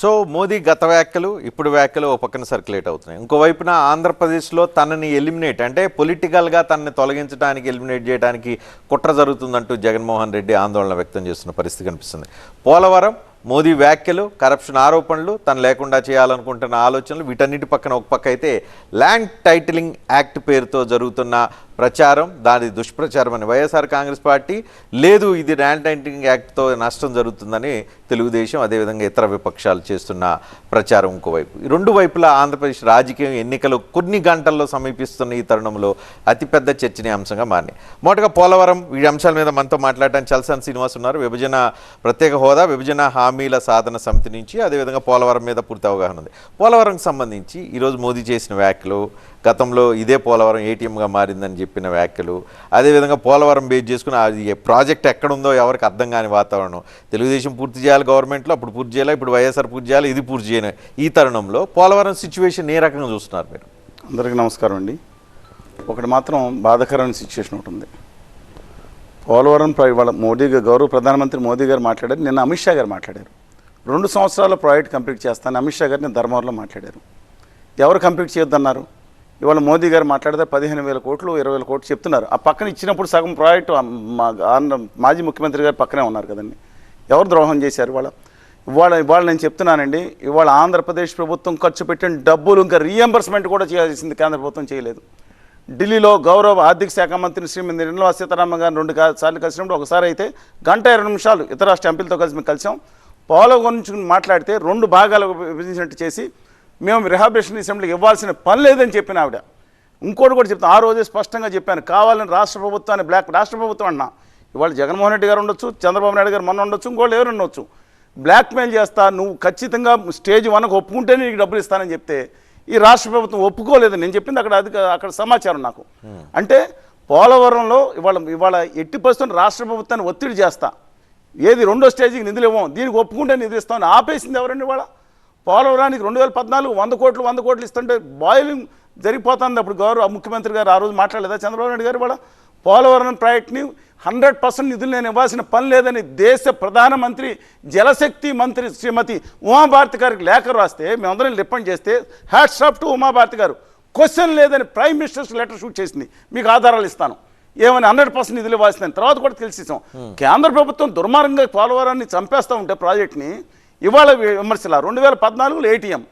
So Modi గత వ్యాఖ్యలు ఇప్పుడు వ్యాఖ్యలు ఓ పక్కన సర్క్యులేట్ అవుతున్నాయి. ఇంకోవైపున ఆంధ్రప్రదేశ్లో తనని ఎలిమినేట్ అంటే పొలిటికల్గా తనని తొలగించడానికి ఎలిమినేట్ చేయడానికి కుట్ర జరుగుతుందంటూ జగన్మోహన్ రెడ్డి ఆందోళన వ్యక్తం చేస్తున్న పరిస్థితి కనిపిస్తుంది. పోలవరం మోదీ వ్యాఖ్యలు కరప్షన్ ఆరోపణలు తను లేకుండా చేయాలనుకుంటున్న ఆలోచనలు వీటన్నిటి పక్కన ఒక పక్క అయితే ల్యాండ్ టైటిలింగ్ యాక్ట్ పేరుతో జరుగుతున్న ప్రచారం దాని దుష్ప్రచారం అని వైఎస్ఆర్ కాంగ్రెస్ పార్టీ లేదు ఇది ల్యాండ్ టైటిలింగ్ యాక్ట్తో నష్టం జరుగుతుందని తెలుగుదేశం అదేవిధంగా ఇతర విపక్షాలు చేస్తున్న ప్రచారం ఇంకోవైపు రెండు వైపులా ఆంధ్రప్రదేశ్ రాజకీయం ఎన్నికలు కొన్ని గంటల్లో సమీపిస్తున్న ఈ తరుణంలో అతిపెద్ద చర్చనీయాంశంగా మారినాయి. మొదటగా పోలవరం ఈ అంశాల మీద మనతో మాట్లాడడానికి చలసాని శ్రీనివాస్ ఉన్నారు. విభజన ప్రత్యేక హోదా విభజన హామీల సాధన సమితి నుంచి అదేవిధంగా పోలవరం మీద పూర్తి అవగాహన ఉంది. పోలవరంకి సంబంధించి ఈరోజు మోదీ చేసిన వ్యాఖ్యలు గతంలో ఇదే పోలవరం ఏటీఎంగా మారిందని చెప్పిన వ్యాఖ్యలు అదేవిధంగా పోలవరం బేస్ చేసుకుని అది ప్రాజెక్ట్ ఎక్కడుందో ఎవరికి అర్థం కాని వాతావరణం. తెలుగుదేశం పూర్తి చేయాలి గవర్నమెంట్లో అప్పుడు పూర్తి చేయాలి ఇప్పుడు వైఎస్ఆర్ పూర్తి చేయాలి ఇది పూర్తి చేయను. ఈ తరుణంలో పోలవరం సిచ్యువేషన్ ఏ రకంగా చూస్తున్నారు మీరు? అందరికీ నమస్కారం అండి. ఒకటి మాత్రం బాధాకరమైన సిచ్యువేషన్ ఉంటుంది పోలవరం ప్ర- వాళ్ళ మోదీ గౌరవ ప్రధానమంత్రి మోదీ గారు మాట్లాడారు నిన్న అమిత్ షా గారు మాట్లాడారు. రెండు సంవత్సరాల ప్రాజెక్ట్ కంప్లీట్ చేస్తాను అమిత్ షా గారిని ధర్మవరంలో మాట్లాడారు. ఎవరు కంప్లీట్ చేయొద్దన్నారు? ఇవాళ మోదీ గారు మాట్లాడితే పదిహేను వేల కోట్లు ఇరవై వేల కోట్లు చెప్తున్నారు. ఆ పక్కన ఇచ్చినప్పుడు సగం ప్రాజెక్టు మా ఆంధ్ర మాజీ ముఖ్యమంత్రి గారు పక్కనే ఉన్నారు కదండి. ఎవరు ద్రోహం చేశారు ఇవాళ? ఇవాళ ఇవాళ నేను చెప్తున్నానండి ఇవాళ ఆంధ్రప్రదేశ్ ప్రభుత్వం ఖర్చు పెట్టిన డబ్బులు ఇంకా రీఎంబర్స్మెంట్ కూడా చేయాల్సింది కేంద్ర ప్రభుత్వం చేయలేదు. ఢిల్లీలో గౌరవ ఆర్థిక శాఖ మంత్రి శ్రీమతి నిర్మలా సీతారామన్ గారు రెండు సార్లు కలిసినప్పుడు ఒకసారి అయితే గంట ఇరవై నిమిషాలు ఇతర రాష్ట్ర ఎంపీలతో కలిసి మేము కలిసాం. పోలవరం గురించి మాట్లాడితే రెండు భాగాలు విభజించినట్టు చేసి మేము రిహాబిలిటేషన్ అసెంబ్లీకి ఇవ్వాల్సిన పని లేదని చెప్పిన ఆవిడ. ఇంకోటి కూడా చెప్తాను. ఆ రోజే స్పష్టంగా చెప్పాను. కావాలని రాష్ట్ర ప్రభుత్వాన్ని బ్లాక్ రాష్ట్ర ప్రభుత్వం అన్నా. ఇవాళ జగన్మోహన్ రెడ్డి గారు ఉండొచ్చు చంద్రబాబు నాయుడు గారు మొన్న ఉండొచ్చు ఇంకోళ్ళు ఎవరు ఉండొచ్చు. బ్లాక్మెయిల్ చేస్తా నువ్వు ఖచ్చితంగా స్టేజ్ వన్కి ఒప్పుకుంటేనే నీకు డబ్బులు ఇస్తానని చెప్తే ఈ రాష్ట్ర ప్రభుత్వం ఒప్పుకోలేదు. నేను చెప్పింది అక్కడ అది అక్కడ సమాచారం నాకు. అంటే పోలవరంలో ఇవాళ ఇవాళ ఎట్టి పరిస్థితుల్లో రాష్ట్ర ప్రభుత్వాన్ని ఒత్తిడి చేస్తా. ఏది రెండో స్టేజ్కి నిధులు ఇవ్వం. దీనికి ఒప్పుకుంటే నిధులు ఇస్తామని ఆపేసింది ఎవరండి ఇవాళ? పోలవరానికి రెండు వేల పద్నాలుగు వంద కోట్లు వంద కోట్లు ఇస్తుంటే బాయిలింగ్ జరిగిపోతుంది అప్పుడు గౌరవ ముఖ్యమంత్రి గారు ఆ రోజు మాట్లాడలేదా చంద్రబాబు నాయుడు గారు ఇవాళ? పోలవరం ప్రాజెక్ట్ని హండ్రెడ్ పర్సెంట్ నిధులు నేను ఇవ్వాల్సిన పని లేదని దేశ ప్రధానమంత్రి జలశక్తి మంత్రి శ్రీమతి ఉమాభారతి గారికి లేఖ రాస్తే మేమందరం రిపెండ్ చేస్తే హ్యాట్స్ ఆఫ్ టు ఉమాభారతి గారు. క్వశ్చన్ లేదని ప్రైమ్ మినిస్టర్స్ లెటర్ షూట్ చేసింది. మీకు ఆధారాలు ఇస్తాను. ఏమని హండ్రెడ్ పర్సెంట్ నిధులు ఇవ్వాల్సిందని తర్వాత కూడా తెలిసేసాం. కేంద్ర ప్రభుత్వం దుర్మార్గంగా పోలవరాన్ని చంపేస్తూ ఉంటే ప్రాజెక్ట్ని ఇవాళ విమర్శల రెండు వేల పద్నాలుగులో ఏటీఎం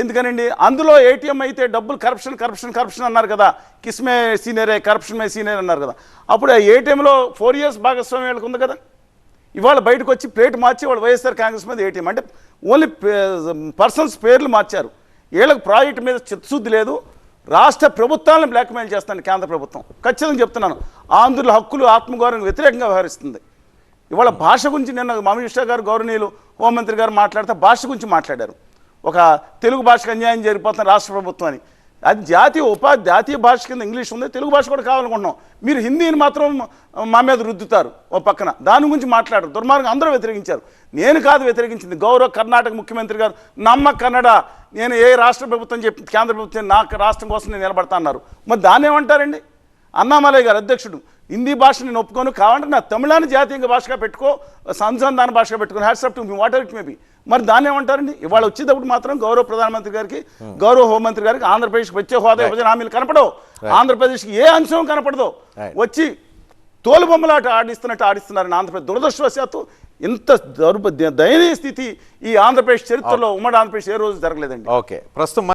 ఎందుకనండి? అందులో ఏటీఎం అయితే డబ్బులు కరప్షన్ కరప్షన్ కరప్షన్ అన్నారు కదా. కిస్మే సీనియరే కరప్షన్ మే సీనియర్ అన్నారు కదా. అప్పుడు ఆ ఏటీఎంలో ఫోర్ ఇయర్స్ భాగస్వామ్యం వీళ్ళకి ఉంది కదా. ఇవాళ బయటకు వచ్చి ప్లేట్ మార్చి వాళ్ళు వైఎస్ఆర్ కాంగ్రెస్ మీద ఏటీఎం అంటే ఓన్లీ పర్సన్స్ పేర్లు మార్చారు. వీళ్ళకి ప్రాజెక్ట్ మీద చిత్తశుద్ధి లేదు. రాష్ట్ర ప్రభుత్వాలను బ్లాక్మెయిల్ చేస్తాను కేంద్ర ప్రభుత్వం. ఖచ్చితంగా చెప్తున్నాను. ఆంధ్రుల హక్కులు ఆత్మగౌరవం వ్యతిరేకంగా వ్యవహరిస్తుంది. ఇవాళ భాష గురించి నిన్న మామిషా గారు గౌరవనీయులు హోంమంత్రి గారు మాట్లాడితే భాష గురించి మాట్లాడారు. ఒక తెలుగు భాషకు అన్యాయం జరిగిపోతున్న రాష్ట్ర ప్రభుత్వం అని. అది జాతీయ ఉపాధి జాతీయ భాష కింద ఇంగ్లీష్ ఉంది తెలుగు భాష కూడా కావాలనుకుంటున్నాం. మీరు హిందీని మాత్రం మా మీద రుద్దుతారు ఓ పక్కన. దాని గురించి మాట్లాడరు. దుర్మార్గం అందరూ వ్యతిరేకించారు. నేను కాదు వ్యతిరేకించింది. గౌరవ కర్ణాటక ముఖ్యమంత్రి గారు నమ్మ కన్నడ. నేను ఏ రాష్ట్ర ప్రభుత్వం చెప్పి కేంద్ర ప్రభుత్వం నా రాష్ట్రం కోసం నేను నిలబడతా అన్నారు. మరి దాన్ని ఏమంటారండి? అన్నామలై గారు అధ్యక్షుడు హిందీ భాష నేను ఒప్పుకోను. కావాలంటే నా తమిళాన్ని జాతీయ భాషగా పెట్టుకో సంసంధాన భాషగా పెట్టుకుని hats off to me whatever it maybe మరి దాన్ని ఏమంటారండి? ఇవాళ వచ్చేటప్పుడు మాత్రం గౌరవ ప్రధానమంత్రి గారికి గౌరవ హోంమంత్రి గారికి ఆంధ్రప్రదేశ్కి వచ్చే హోదా విభజన హామీలు కనపడవు. ఆంధ్రప్రదేశ్కి ఏ అంశం కనపడదో. వచ్చి తోలుబొమ్మలాట ఆడిస్తున్నట్టు ఆడిస్తున్నారని ఆంధ్రప్రదేశ్ దురదృష్టవశాత్తు. ఇంత దౌర్భ దయనీయ స్థితి ఈ ఆంధ్రప్రదేశ్ చరిత్రలో ఉమ్మడి ఆంధ్రప్రదేశ్ ఏ రోజు జరగలేదండి. ఓకే ప్రస్తుతం